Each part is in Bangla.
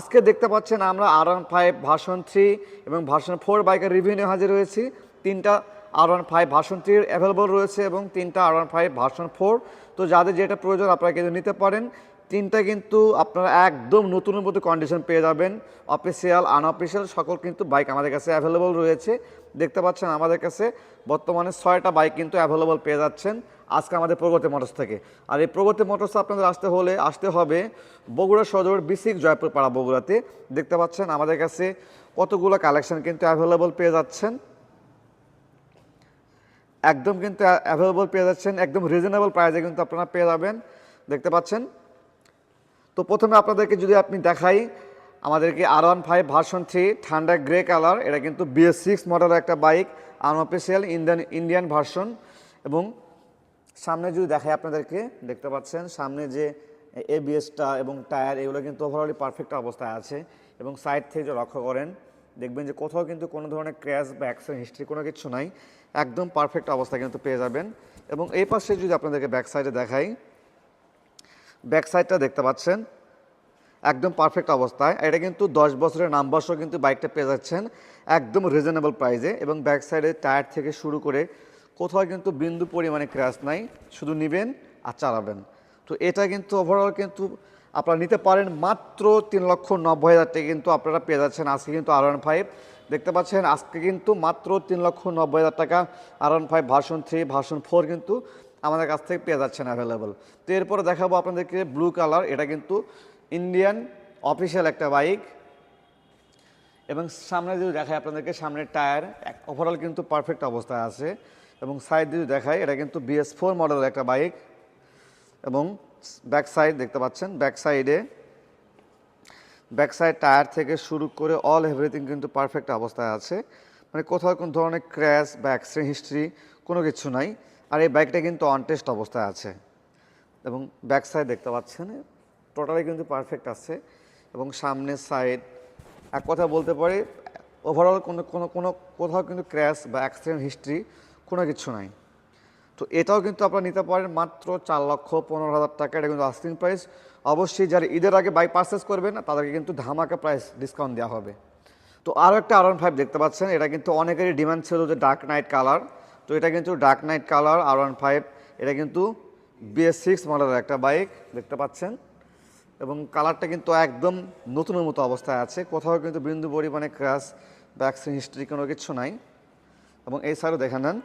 আজকে দেখতে পাচ্ছেন আমরা R one five version three এবং ভার্সন ফোর বাইকের রিভিউ নিয়ে হাজির হয়েছি। তিনটা R one five version three available রয়েছে এবং তিনটা R one five version four তো যাদের যেটা প্রয়োজন আপনারা কিন্তু নিতে পারেন। তিনটা কিন্তু আপনারা একদম নতুনের মতো কন্ডিশন পেয়ে যাবেন। অফিসিয়াল আনঅফিসিয়াল সকল কিন্তু বাইক আমাদের কাছে অ্যাভেলেবল রয়েছে। দেখতে পাচ্ছেন আমাদের কাছে বর্তমানে ছয়টা বাইক কিন্তু অ্যাভেলেবল পেয়ে যাচ্ছেন। আজকে আমাদের প্রগতি মোটরস থেকে। আর এই প্রগতি মোটরস আপনাদের আসতে হলে, আসতে হবে বগুড়া সদর বিসিক জয়পুর পাড়া বগুড়াতে। দেখতে পাচ্ছেন আমাদের কাছে কতগুলো কালেকশন কিন্তু অ্যাভেলেবল পেয়ে যাচ্ছেন। একদম কিন্তু অ্যাভেলেবল পেয়ে যাচ্ছেন, একদম রিজনেবল প্রাইসে কিন্তু আপনারা পেয়ে যাবেন। দেখতে পাচ্ছেন? তো প্রথমে আপনাদেরকে যদি আপনি দেখাই, আমাদেরকে R one five version three ঠান্ডা গ্রে কালার এটা কিন্তু বিএস সিক্স মডেলের একটা bike unofficial Indian Indian version এবং সামনে যদি দেখায় আপনাদেরকে, দেখতে পাচ্ছেন, সামনে যে এবিএসটা এবং টায়ার, এগুলো কিন্তু ওভারঅলি পারফেক্ট অবস্থায় আছে এবং সাইড থেকে যে লক্ষ্য করেন, দেখবেন যে কোথাও কিন্তু কোনো ধরনের ক্র্যাশ বা অ্যাক্সিডেন্ট হিস্ট্রি কোনো কিছু নাই। একদম পারফেক্ট অবস্থায় কিন্তু পেয়ে যাবেন। এবং এই পাশে যদি আপনাদেরকে ব্যাক সাইডে দেখাই ব্যাক সাইডটা দেখতে পাচ্ছেন, একদম পারফেক্ট অবস্থায়। এটা কিন্তু দশ বছরের নাম্বার সহ কিন্তু বাইকটা পেয়ে যাচ্ছেন, একদম রিজনেবল প্রাইসে এবং ব্যাক সাইডে টায়ার থেকে শুরু করে কোথাও কিন্তু বিন্দু পরিমাণে ক্র্যাশ নাই, শুধু নেবেন আর চালাবেন। তো এটা কিন্তু ওভারঅল কিন্তু আপনারা নিতে পারেন মাত্র তিন লক্ষ নব্বই হাজার টাকা কিন্তু আপনারা পেয়ে যাচ্ছেন। আজকে কিন্তু আর ওয়ান ফাইভ দেখতে পাচ্ছেন আজকে কিন্তু মাত্র তিন লক্ষ নব্বই হাজার টাকা R one five version three version four কিন্তু আমাদের কাছ থেকে পেয়ে যাচ্ছেন অ্যাভেলেবল তো এরপরে দেখাবো আপনাদেরকে ব্লু কালার এটা কিন্তু ইন্ডিয়ান অফিসিয়াল একটা বাইক এবং সামনে যদি দেখায় আপনাদেরকে, সামনের টায়ার ওভারঅল কিন্তু পারফেক্ট অবস্থায় আছে। এবং সাইড যদি দেখাই, এটা কিন্তু বিএস ফোর মডেলের একটা বাইক এবং ব্যাক সাইড দেখতে পাচ্ছেন ব্যাক সাইডে ব্যাক সাইড টায়ার থেকে শুরু করে অল এভরিথিং কিন্তু পারফেক্ট অবস্থায় আছে। মানে কোথাও কোনো ধরনের ক্র্যাশ বা অ্যাক্সিডেন্ট হিস্ট্রি কোনো কিছু নাই। আর এই বাইকটা কিন্তু অনটেস্ট অবস্থায় আছে। এবং ব্যাক সাইড দেখতে পাচ্ছেন টোটালি কিন্তু পারফেক্ট আছে। এবং সামনের সাইড এক কথা বলতে পারি ওভারঅল কোনো কোনো কোনো, কোথাও কিন্তু ক্র্যাশ বা অ্যাক্সিডেন্ট হিস্ট্রি কোনো কিছু নাই। তো এটাও কিন্তু আপনারা নিতে পারেন মাত্র চার লক্ষ পনেরো হাজার টাকা। এটা কিন্তু আস্কিং প্রাইস অবশ্যই যারা ঈদের আগে বাইক পারচেস করবেন, তাদেরকে কিন্তু ধামাকা প্রাইস ডিসকাউন্ট দেওয়া হবে। তো আরও একটা আর ফাইভ দেখতে পাচ্ছেন। এটা কিন্তু অনেকেরই ডিমান্ড ছিল যে ডার্ক নাইট কালার তো এটা কিন্তু dark knight colour R one five এটা কিন্তু বিএস সিক্স মডেলের একটা বাইক দেখতে পাচ্ছেন। এবং কালারটা কিন্তু একদম নতুনের মতো অবস্থায় আছে। কোথাও কিন্তু বিন্দু পরিমাণে ক্র্যাশ বা অ্যাক্সিডেন্ট হিস্ট্রি কোনো কিছু নাই। এবং এই সাইডও দেখে নেন।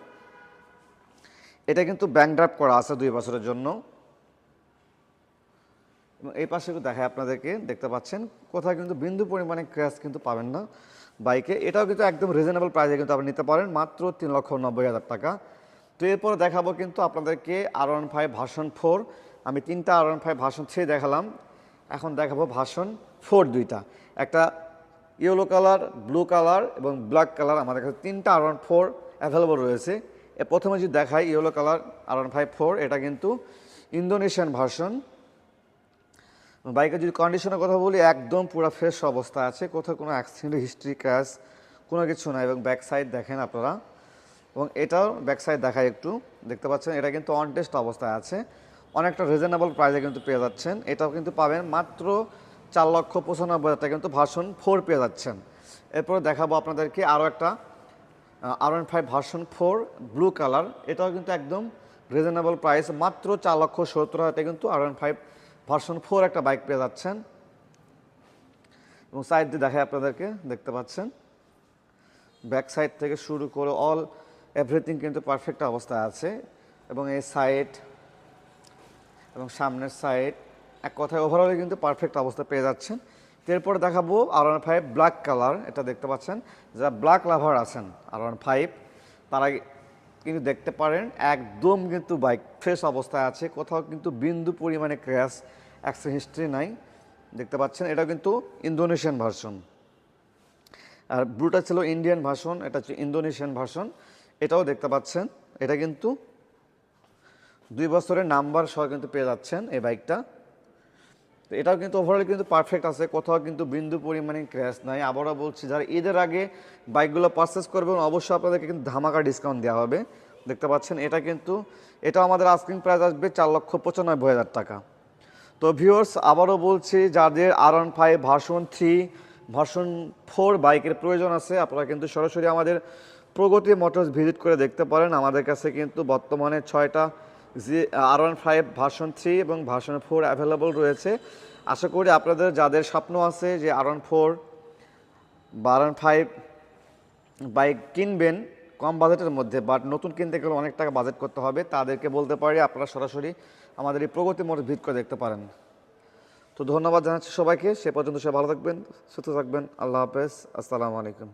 এটা কিন্তু ব্যাংক ড্রাফ করা আছে দুই বছরের জন্য। এই পাশে দেখায় আপনাদেরকে, দেখতে পাচ্ছেন, কোথাও কিন্তু বিন্দু পরিমাণে ক্র্যাশ কিন্তু পাবেন না বাইকে এটাও কিন্তু একদম রিজনেবল প্রাইসে কিন্তু আপনি নিতে পারেন, মাত্র তিন লক্ষ নব্বই হাজার টাকা। তো এরপরে দেখাবো কিন্তু আপনাদেরকে R one five version four আমি তিনটা R one five version three দেখালাম। এখন দেখাবো ভার্সন ফোর দুইটা। একটা ইয়েলো কালার ব্লু কালার এবং ব্ল্যাক কালার আমাদের কাছে তিনটা আর ওয়ান ফোর অ্যাভেলেবল রয়েছে। প্রথমে যদি দেখাই yellow colour R one five four এটা কিন্তু ইন্দোনেশিয়ান ভার্সন। বাইকের যদি কন্ডিশনের কথা বলি, একদম পুরো ফ্রেশ অবস্থা আছে। কোথাও কোনো অ্যাক্সিডেন্ট হিস্ট্রি ক্র্যাশ কোনো কিছু নাই এবং ব্যাক সাইড দেখেন আপনারা। এবং এটাও ব্যাক সাইড দেখায় একটু। দেখতে পাচ্ছেন, এটা কিন্তু অন টেস্ট অবস্থায় আছে। অনেকটা রিজনেবল প্রাইসে কিন্তু পেয়ে যাচ্ছেন। এটাও কিন্তু পাবেন মাত্র চার লক্ষ পঁচানব্বই হাজার টাকা কিন্তু ভার্সন ফোর পেয়ে যাচ্ছেন। এরপরে দেখাবো আপনাদেরকে আরও একটা R one five version four blue colour এটাও কিন্তু একদম রিজনেবল প্রাইস মাত্র চার লক্ষ সত্তর হাজার কিন্তু R one five version four একটা বাইক পেয়ে যাচ্ছেন। এবং সাইড দিয়ে দেখায় আপনাদেরকে, দেখতে পাচ্ছেন? ব্যাক সাইড থেকে শুরু করে অল এভরিথিং কিন্তু পারফেক্ট অবস্থায় আছে। এবং এই সাইড এবং সামনের সাইড এক কথায় ওভারঅলে কিন্তু পারফেক্ট অবস্থা পেয়ে যাচ্ছেন। এরপরে দেখাবো R one five black colour এটা দেখতে পাচ্ছেন। যারা ব্ল্যাক লাভার আছেন আর ওয়ান ফাইভ তারা কিন্তু দেখতে পারেন, একদম কিন্তু বাইক ফ্রেশ অবস্থায় আছে। কোথাও কিন্তু বিন্দু পরিমাণে ক্র্যাশ অ্যাক্সিডেন্ট হিস্ট্রি নাই। দেখতে পাচ্ছেন, এটা কিন্তু ইন্দোনেশিয়ান ভার্সন আর ব্লুটা ছিল ইন্ডিয়ান ভার্সন এটা হচ্ছে ইন্দোনেশিয়ান ভার্সন এটাও দেখতে পাচ্ছেন, এটা কিন্তু দুই বছরের নাম্বার সহ কিন্তু পেয়ে যাচ্ছেন এই বাইকটা তো এটাও কিন্তু ওভারঅল কিন্তু পারফেক্ট আছে, কোথাও কিন্তু বিন্দু পরিমাণে ক্র্যাশ নাই। আবারও বলছি, যারা ঈদের আগে বাইকগুলো পারচেস করবেন অবশ্যই আপনাদেরকে কিন্তু ধামাকা ডিসকাউন্ট দেওয়া হবে। দেখতে পাচ্ছেন, এটা কিন্তু এটা আমাদের আস্কিং প্রাইস আসবে চার লক্ষ পঁচানব্বই হাজার টাকা। তো ভিউয়ার্স আবারও বলছি, যাদের R one five version three version four বাইকের প্রয়োজন আছে, আপনারা কিন্তু সরাসরি আমাদের প্রগতি মোটরস ভিজিট করে দেখতে পারেন। আমাদের কাছে কিন্তু বর্তমানে ছয়টা জি R one five version three এবং ভার্সন ফোর অ্যাভেলেবল রয়েছে। আশা করি আপনাদের যাদের স্বপ্ন আছে যে আর ওয়ান ফোর বা আর ওয়ান ফাইভ বাইক কিনবেন কম বাজেটের মধ্যে বাট নতুন কিনতে গেলে অনেক টাকা বাজেট করতে হবে, তাদেরকে বলতে পারি আপনারা সরাসরি আমাদের এই প্রগতি মোটর ভিজিট করে দেখতে পারেন। তো ধন্যবাদ জানাচ্ছি সবাইকে, সে পর্যন্ত সবাই ভালো থাকবেন, সুস্থ থাকবেন, আল্লাহ হাফেজ, আসসালামু আলাইকুম।